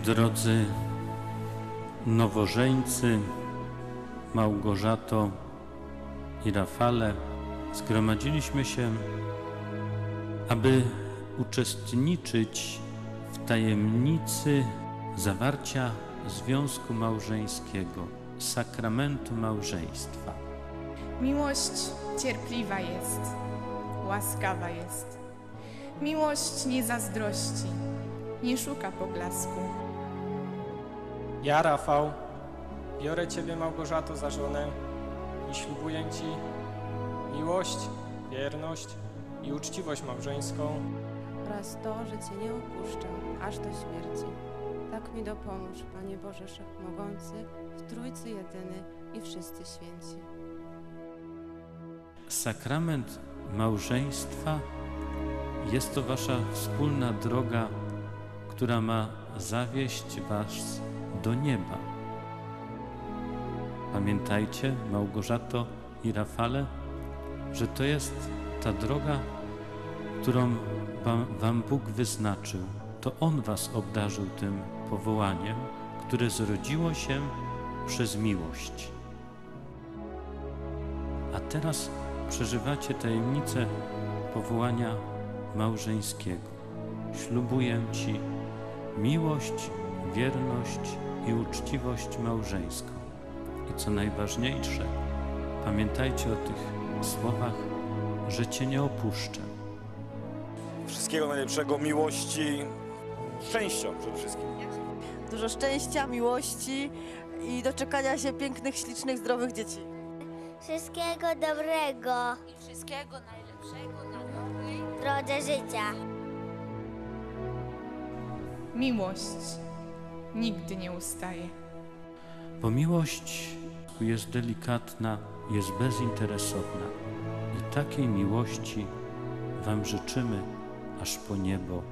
Drodzy nowożeńcy, Małgorzato i Rafale, zgromadziliśmy się, aby uczestniczyć w tajemnicy zawarcia związku małżeńskiego, sakramentu małżeństwa. Miłość cierpliwa jest, łaskawa jest. Miłość nie zazdrości, nie szuka poglasku. Ja, Rafał, biorę Ciebie, Małgorzato, za żonę i ślubuję Ci miłość, wierność i uczciwość małżeńską oraz to, że Cię nie opuszczę aż do śmierci. Tak mi dopomóż, Panie Boże Wszechmogący, w Trójcy Jedyny i wszyscy święci. Sakrament małżeństwa jest to Wasza wspólna droga, która ma zawieść Was do nieba. Pamiętajcie, Małgorzato i Rafale, że to jest ta droga, którą wam, Bóg wyznaczył. To On Was obdarzył tym powołaniem, które zrodziło się przez miłość. A teraz przeżywacie tajemnicę powołania małżeńskiego. Ślubuję Ci miłość, wierność i uczciwość małżeńską. I co najważniejsze, pamiętajcie o tych słowach, że Cię nie opuszczę. Wszystkiego najlepszego, miłości, szczęścia przede wszystkim. Dużo szczęścia, miłości i doczekania się pięknych, ślicznych, zdrowych dzieci. Wszystkiego dobrego i wszystkiego najlepszego na nowej w drodze życia. Miłość nigdy nie ustaje. Bo miłość jest delikatna, jest bezinteresowna. I takiej miłości Wam życzymy aż po niebo.